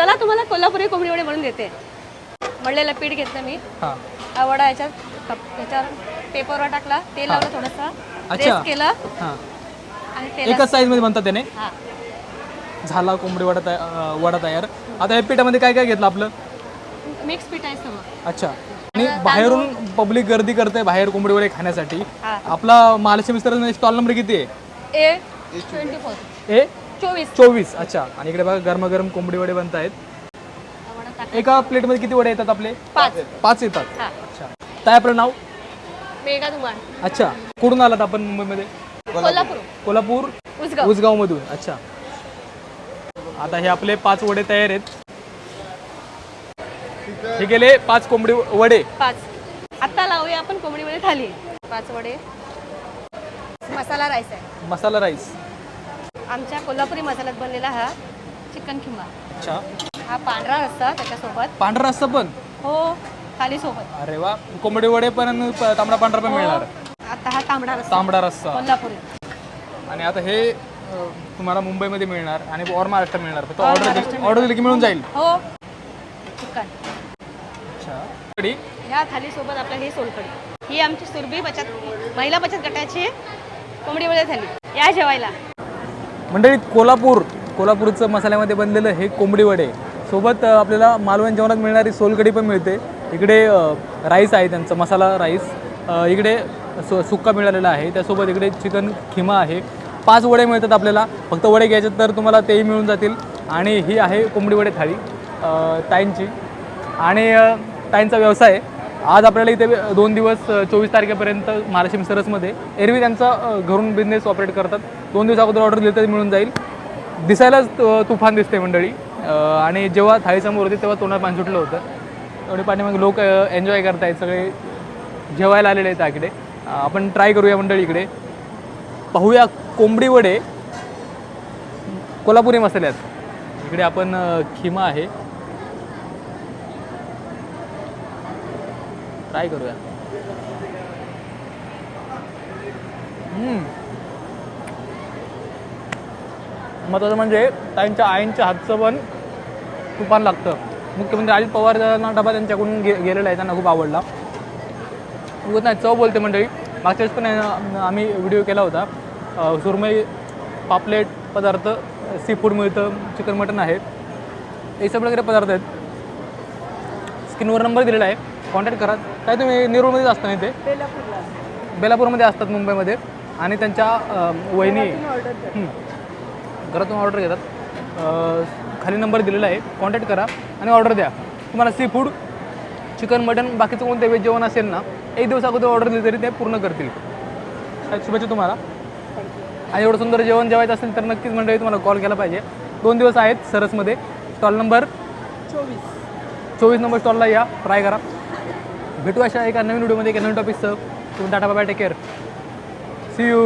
चला तुम्हाला कोल्हापुरी कोंबडी वडे म्हणून देते. मळलेलं पीठ घेतलं मी. हां. हा वडा याच्यात कप- याच्यावर पेपरवर टाकला तेल लावलं थोडंसं अच्छा. प्रेस केलं. हां. आणि तेल एकच साईजमध्ये बनतात त्याने? हा. झाला कोंबडी वडा तया अं, वडा तयार. आता या पिठामध्ये काय काय घेतलं आपलं? मिक्स पीठ आहे सगळं. अच्छा. आणि बाहेरून पब्लिक गर्दी करते बाहेर कोंबडी वडे खाण्यासाठी. हा. आपला महालक्ष्मी मिस्टर स्टॉल नंबर किती आहे? A twenty four A? चोवीस. चोवीस अच्छा. आणि इकडे बघा गरमागरम कोंबडी वडे बनत आहेत एका प्लेटमध्ये किती वडे येतात आपले? पाच. पाच येतात. हा. अच्छा. काय आपलं नाव? दुकान अच्छा. कुठून आलात आपण मुंबईमध्ये? कोल्हापूर. कोल्हापूर? उसगाव. उसगावमधून. अच्छा. आता हे आपले पाच वडे तयार आहेत. हे गेले पाच कोंबडी वडे. पाच. आता लावूया आपण कोंबडीमध्ये थाली. पाच वडे. मसाला राईस आहे. मसाला राईस. आमच्या कोल्हापुरी मसाल्यात बनलेला हा चिकन किंवा अच्छा. हा पांढरा रस्सा त्याच्यासोबत. पांढरा रस्सा पण? हो थाली सोबत. अरे वा. कोंबडी वडे पण आणि प- तांबडा पांढरा पण मिळणार. आता हा तांबडा रस्सा. तांबडा रस्सा. कोल्हापुरी. आणि आता हे अ, तुम्हाला मुंबईमध्ये मिळणार आणि ऑर महाराष्ट्रात मिळणार. फक्त ऑर्डर ऑर्डर दिली की मिळून जाईल. हो. चिकन. अच्छा. कढी? ह्या थालीसोबत आपलं हे सोलकडी ही आमची सुरभी बचत महिला बचत गटाची कोंबडी वडे थाली. या जेवायला. मंडळी कोल्हापूर कोल्हापूरचं मसाल्यामध्ये बनलेलं हे कोंबडी वडे. सोबत आपल्याला मालवण जेवणात मिळणारी सोलकढी पण मिळते. इकडे राईस आहे त्यांचं मसाला राईस. इकडे सु सुक्का मिळालेला आहे. त्यासोबत इकडे चिकन खिमा आहे. पाच वडे मिळतात आपल्याला. फक्त वडे घ्यायचे तर तुम्हाला तेही मिळून जातील. आणि ही आहे कोंबडी वडे थाळी ताईंची. आणि ताईंचा व्यवसाय आहे. आज आपल्याला इथे दोन दिवस चोवीस तारखेपर्यंत महाराष्ट्र मिसरसमध्ये एरवी त्यांचा घरून बिझनेस ऑपरेट करतात. दोन दिवस अगोदर ऑर्डर दिली तरी मिळून जाईल. दिसायलाच तुफान दिसते मंडळी. आणि जेव्हा थाळीसमोर होती तेव्हा तोंडात पाणी सुटलं होतं. तेवढे पाणी मग लोक एन्जॉय करतायत सगळे. जेवायला आलेले आहेत इकडे आपण ट्राय करूया मंडळी इकडे. पाहूया कोंबडी वडे कोल्हापुरी मसाल्यात. इकडे आपण खिमा आहे. ट्राय करूया. हम्म. महत्त्वाचं म्हणजे त्यांच्या आईंच्या हातचं पण तुफान लागतं. मुख्यमंत्री अजित पवार यांना डबा त्यांच्याकडून गे गेलेला आहे त्यांना खूप आवडला. उगत नाही चव बोलते मंडळी. मागच्या वेळेस पण आहे आम्ही व्हिडिओ केला होता. सुरमई पापलेट पदार्थ सी फूड मिळतं चिकन मटन आहे. हे सगळे वगैरे पदार्थ आहेत. स्क्रीनवर नंबर दिलेला आहे. कॉन्टॅक्ट करा. काय तुम्ही नेरूळमध्येच असता ना इथे बेलापूरमध्ये असतात मुंबईमध्ये. आणि त्यांच्या अ, वहिनी हं. घरातून ऑर्डर घेतात. अ, खाली नंबर दिलेला आहे. कॉन्टॅक्ट करा आणि ऑर्डर द्या. तुम्हाला सी फूड चिकन मटन बाकीचं कोणतं वेज जेवण असेल ना एक दिवस अगोदर ऑर्डर दिली तरी ते पूर्ण करतील. काय शुभेच्छा तुम्हाला. आणि एवढं सुंदर जेवण जेवायचं असेल तर नक्कीच मंडळी तुम्हाला कॉल केला पाहिजे. दोन दिवस आहेत सरसमध्ये. स्टॉल नंबर चोवीस. चोवीस नंबर स्टॉलला या. ट्राय करा. भेटू अशा एका नवीन व्हिडिओमध्ये एका नवीन टॉपिकसह तुम्ही tata bye take care see you